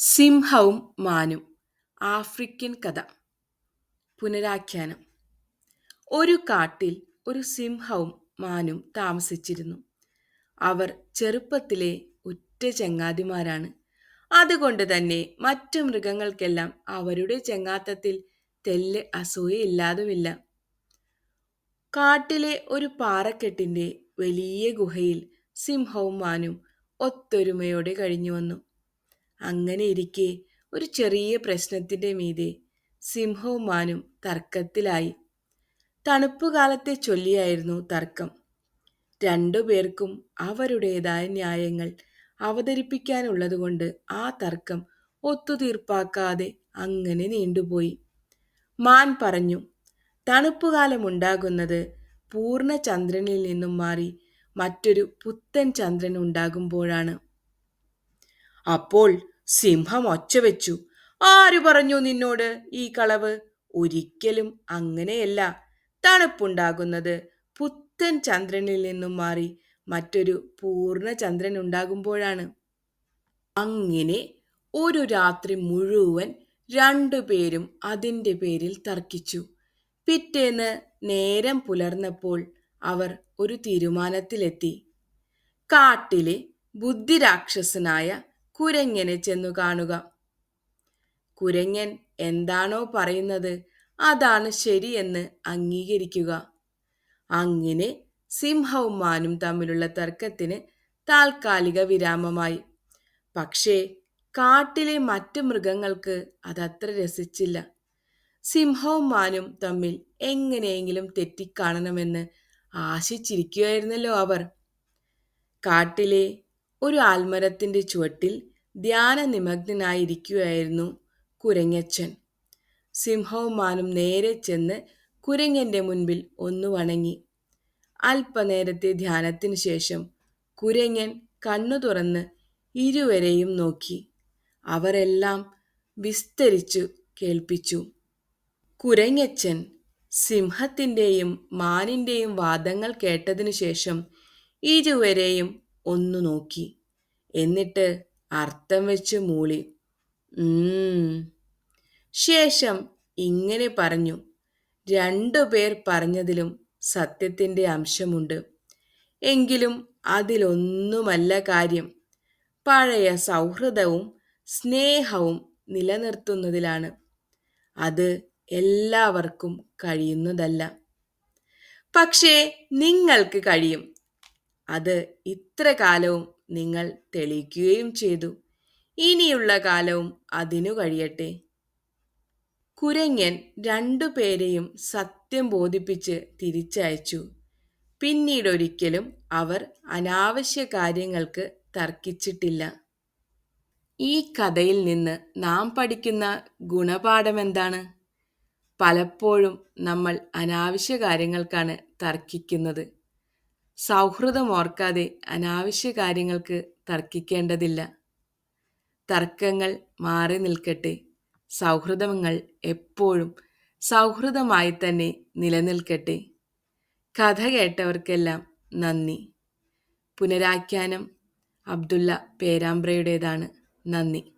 സിംഹവും മാനും. ആഫ്രിക്കൻ കഥ. പുനരാഖ്യാനം. ഒരു കാട്ടിൽ ഒരു സിംഹവും മാനും താമസിച്ചിരുന്നു. അവർ ചെറുപ്പത്തിലെ ഉറ്റ ചങ്ങാതിമാരാണ്. അതുകൊണ്ട് തന്നെ മറ്റു മൃഗങ്ങൾക്കെല്ലാം അവരുടെ ചങ്ങാത്തത്തിൽ തെല്ല് അസൂയയില്ലാതുമില്ല. കാട്ടിലെ ഒരു പാറക്കെട്ടിന്റെ വലിയ ഗുഹയിൽ സിംഹവും മാനും ഒത്തൊരുമയോടെ കഴിഞ്ഞു വന്നു അങ്ങനെ ഇരിക്കെ ഒരു ചെറിയ പ്രശ്നത്തിന്റെ മീതെ സിംഹവും മാനും തർക്കത്തിലായി. തണുപ്പുകാലത്തെ ചൊല്ലിയായിരുന്നു തർക്കം. രണ്ടുപേർക്കും അവരുടേതായ ന്യായങ്ങൾ അവതരിപ്പിക്കാനുള്ളതുകൊണ്ട് ആ തർക്കം ഒത്തുതീർപ്പാക്കാതെ അങ്ങനെ നീണ്ടുപോയി. മാൻ പറഞ്ഞു തണുപ്പുകാലമുണ്ടാകുന്നത് പൂർണ ചന്ദ്രനിൽ നിന്നും മാറി മറ്റൊരു പുത്തൻ ചന്ദ്രൻ ഉണ്ടാകുമ്പോഴാണ്. അപ്പോൾ സിംഹം ഒച്ചവെച്ചു. ആര് പറഞ്ഞു നിന്നോട് ഈ കളവ്? ഒരിക്കലും അങ്ങനെയല്ല. തണുപ്പുണ്ടാകുന്നത് പുത്തൻ ചന്ദ്രനിൽ നിന്നും മാറി മറ്റൊരു പൂർണ ചന്ദ്രൻ ഉണ്ടാകുമ്പോഴാണ്. അങ്ങനെ ഒരു രാത്രി മുഴുവൻ രണ്ടുപേരും അതിന്റെ പേരിൽ തർക്കിച്ചു. പിറ്റേന്ന് നേരം പുലർന്നപ്പോൾ അവർ ഒരു തീരുമാനത്തിലെത്തി. കാട്ടിലെ ബുദ്ധിരാക്ഷസനായ കുരങ്ങനെ ചെന്നു കാണുക. കുരങ്ങൻ എന്താണോ പറയുന്നത് അതാണ് ശരിയെന്ന് അംഗീകരിക്കുക. അങ്ങനെ സിംഹവും മാനും തമ്മിലുള്ള തർക്കത്തിന് താൽക്കാലിക വിരാമമായി. പക്ഷേ കാട്ടിലെ മറ്റു മൃഗങ്ങൾക്ക് അതത്ര രസിച്ചില്ല. സിംഹവും മാനും തമ്മിൽ എങ്ങനെയെങ്കിലും തെറ്റിക്കാണണമെന്ന് ആശിച്ചിരിക്കുകയായിരുന്നല്ലോ അവർ. കാട്ടിലെ ഒരു ആൽമരത്തിന്റെ ചുവട്ടിൽ ധ്യാന നിമഗ്നായിരിക്കുകയായിരുന്നു കുരങ്ങച്ചൻ. സിംഹവുമാനും നേരെ ചെന്ന് കുരങ്ങന്റെ മുൻപിൽ ഒന്നു വണങ്ങി. അല്പനേരത്തെ ധ്യാനത്തിന് ശേഷം കുരങ്ങൻ കണ്ണു തുറന്ന് ഇരുവരെയും നോക്കി. അവരെല്ലാം വിസ്തരിച്ചു കേൾപ്പിച്ചു. കുരങ്ങച്ചൻ സിംഹത്തിന്റെയും മാനിന്റെയും വാദങ്ങൾ കേട്ടതിനു ശേഷം ഇരുവരെയും ഒന്നു നോക്കി. എന്നിട്ട് അർത്ഥം വെച്ച് മൂളി. ശേഷം ഇങ്ങനെ പറഞ്ഞു. രണ്ടു പേർ പറഞ്ഞതിലും സത്യത്തിന്റെ അംശമുണ്ട്. എങ്കിലും അതിലൊന്നുമല്ല കാര്യം. പഴയ സൗഹൃദവും സ്നേഹവും നിലനിർത്തുന്നതിലാണ്. അത് എല്ലാവർക്കും കഴിയുന്നതല്ല. പക്ഷേ നിങ്ങൾക്ക് കഴിയും. അത് ഇത്ര കാലവും നിങ്ങൾ തെളിയിക്കുകയും ചെയ്തു. ഇനിയുള്ള കാലവും അതിനു കഴിയട്ടെ. കുരങ്ങൻ രണ്ടുപേരെയും സത്യം ബോധിപ്പിച്ച് തിരിച്ചയച്ചു. പിന്നീടൊരിക്കലും അവർ അനാവശ്യ കാര്യങ്ങൾക്ക് തർക്കിച്ചിട്ടില്ല. ഈ കഥയിൽ നിന്ന് നാം പഠിക്കുന്ന ഗുണപാഠം എന്താണ് പലപ്പോഴും നമ്മൾ അനാവശ്യ കാര്യങ്ങൾക്കാണ് തർക്കിക്കുന്നത്. സൗഹൃദം ഓർക്കാതെ അനാവശ്യ കാര്യങ്ങൾക്ക് തർക്കിക്കേണ്ടതില്ല. തർക്കങ്ങൾ മാറി നിൽക്കട്ടെ. സൗഹൃദങ്ങൾ എപ്പോഴും സൗഹൃദമായി തന്നെ നിലനിൽക്കട്ടെ. കഥ കേട്ടവർക്കെല്ലാം നന്ദി. പുനരാഖ്യാനം അബ്ദുള്ള പേരാമ്പ്രയുടേതാണ്. നന്ദി.